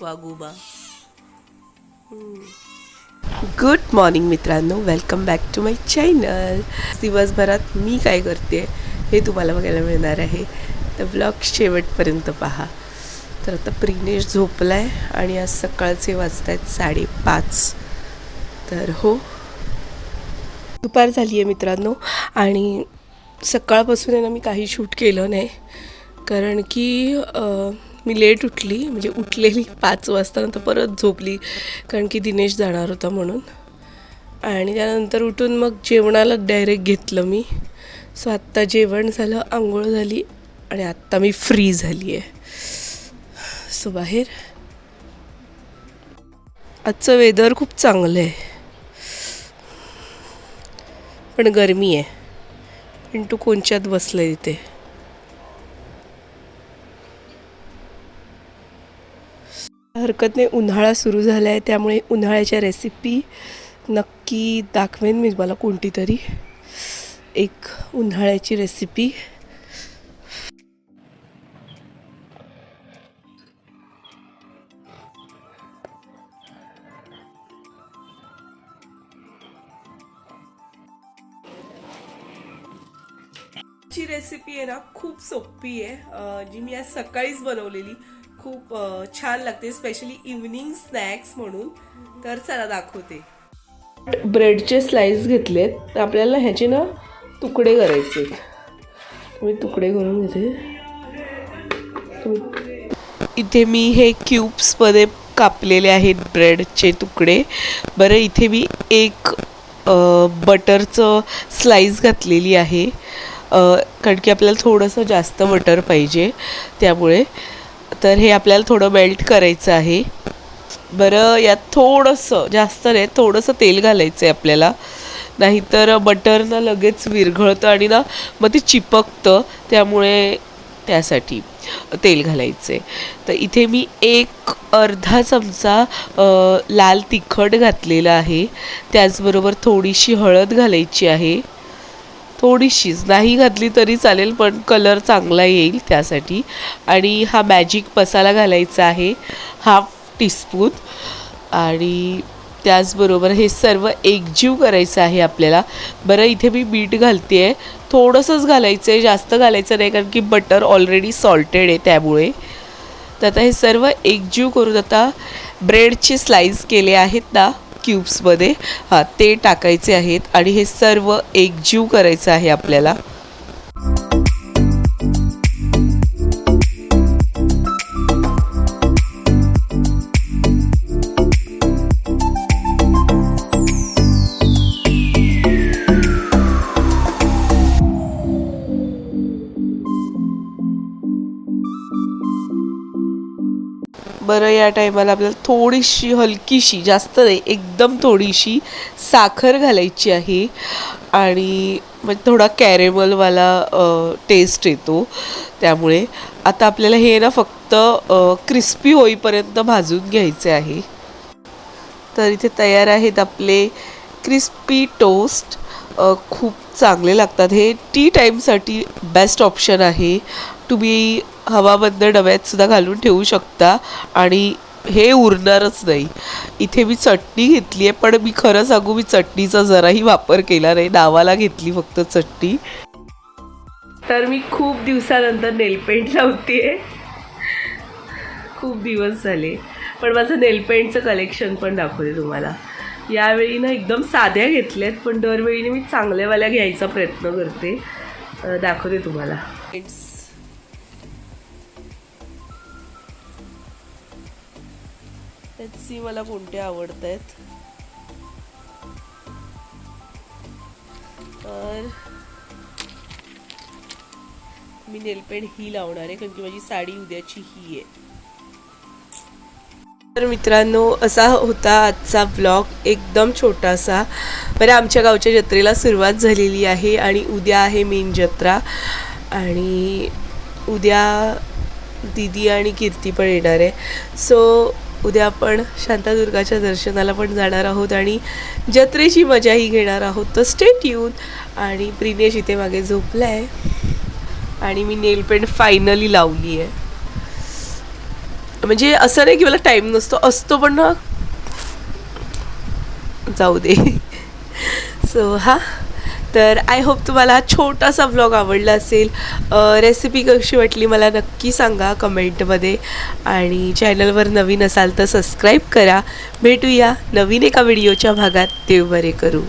Guaguba. Good morning मित्रांनो. Welcome back to my channel दिवसभरात मी काय करते हे तुम्हाला बघायला मिळणार आहे. तर ब्लॉग शेवटपर्यंत पहा. तर आता प्रिनेश झोपला आहे आणि आज सकाळचे वाजत आहेत साडेपाच. तर हो. दुपार झाली आहे मित्रांनो आणि सकाळपासून आहे ना मी काही शूट केलं नाही. कारण की मी लेट उठली म्हणजे उठलेली पाच वाजता नंतर परत झोपली कारण की दिनेश जाणार होता म्हणून. आणि त्यानंतर उठून मग जेवणाला डायरेक्ट घेतलं मी. सो आत्ता जेवण झालं आंघोळ झाली आणि आत्ता मी फ्री झाली आहे सो बाहेर. आजचं वेदर खूप चांगलं आहे पण गरमी आहे पण तू कोणच्यात बसलं आहे तिथे हरकत नाही उन्हाळा सुरू झाला आहे त्यामुळे उन्हाळ्याच्या रेसिपी नक्की दाखवेन मी तुम्हाला कोणती तरी एक उन्हाळ्याची रेसिपी ची रेसिपी आहे ना खूप सोपी आहे. जी मी आज सकाळीच बनवलेली. खूप छान लागते स्पेशली इव्हनिंग स्नॅक्स म्हणून. तर चला दाखवते. ब्रेडचे स्लाइस घेतलेत. तर आपल्याला ह्याचे ना तुकडे करायचे मी तुकडे करून घेते. इथे मी हे क्यूब्समध्ये कापलेले आहेत ब्रेडचे तुकडे. बरं इथे मी एक बटरचं स्लाईस घातलेली आहे. कारण की आपल्याला थोडंसं जास्त बटर पाहिजे त्यामुळे. तर हे आपल्याला थोडं मेल्ट करायचं आहे. बरं यात थोडंसं जास्त नाही थोडंसं तेल घालायचं आहे आपल्याला. नाहीतर बटर ना लगेच विरघळतं आणि ना मग ते चिपकतं त्यामुळे त्यासाठी तेल घालायचे तर इथे मी एक अर्धा चमचा लाल तिखट घातलेला आहे. त्याचबरोबर थोडीशी हळद घालायची आहे. थोडीशीच. नाही घातली तरी चालेल पण कलर चांगला येईल त्यासाठी. आणि हा मॅजिक मसाला घालायचा आहे हाफ टीस्पून आणि त्याचबरोबर हे सर्व एकजीव करायचं आहे आपल्याला. बरं इथे मी मीठ घालते आहे थोडंसंच घालायचं आहे जास्त घालायचं नाही कारण की बटर ऑलरेडी सॉल्टेड आहे त्यामुळे. तर आता हे सर्व एकजीव करून आता ब्रेडचे स्लाईस केले आहेत ना क्यूब्समध्ये हां ते टाकायचे आहेत आणि हे सर्व एकजीव करायचं आहे आपल्याला. बरं या टायमाला आपल्याला थोडीशी हलकीशी जास्त नाही एकदम थोडीशी साखर घालायची आहे. आणि म्हणजे थोडा कॅरेमलवाला टेस्ट येतो. त्यामुळे आता आपल्याला हे ना फक्त क्रिस्पी होईपर्यंत भाजून घ्यायचे आहे. तर इथे तयार आहेत आपले क्रिस्पी टोस्ट खूप चांगले लागतात. हे टी टाईमसाठी बेस्ट ऑप्शन आहे. तुम्ही हवाबंद डब्यातसुद्धा घालून ठेवू शकता आणि हे उरणारच नाही. इथे मी चटणी घेतली आहे पण मी खरं सांगू मी चटणीचा जराही वापर केला नाही. नावाला घेतली फक्त चटणी. तर मी खूप दिवसानंतर नेलपेंट लावते खूप दिवस झाले. पण माझं नेलपेंटचं कलेक्शन पण दाखवते तुम्हाला. यावेळी ना एकदम साध्या घेतल्यात पण दरवेळी मी चांगल्यावाल्या घ्यायचा प्रयत्न करते. दाखवते तुम्हाला. सी मला कोणते आवडत आहेत तर मी नेलपेंट ही लावणार आहे कारण की माझी साडी उद्याची ही आहे. तर मित्रांनो असा होता आजचा ब्लॉग एकदम छोटासा. बरं आमच्या गावच्या जत्रेला सुरुवात झालेली आहे आणि उद्या आहे मेन जत्रा. आणि उद्या दिदी आणि कीर्ती पण येणार आहे. सो उद्या आपण शांतादुर्गाच्या दर्शनाला पण जाणार आहोत आणि जत्रेची मजाही घेणार आहोत. तर स्टेट येऊन आणि प्रिनेश इथे मागे झोपला आहे आणि मी नेल पेंट फायनली लावली आहे म्हणजे असं नाही की मला टाईम नसतो असतो पण ना. जाऊ दे. सो हा. तर आय होप तुम्हाला हा छोटासा व्लॉग आवडला असेल. रेसिपी कशी वाटली मला नक्की सांगा कमेंटमध्ये आणि चॅनलवर नवीन असाल तर सबस्क्राईब करा. भेटूया नवीन एका व्हिडिओच्या भागात. देव बरे करू.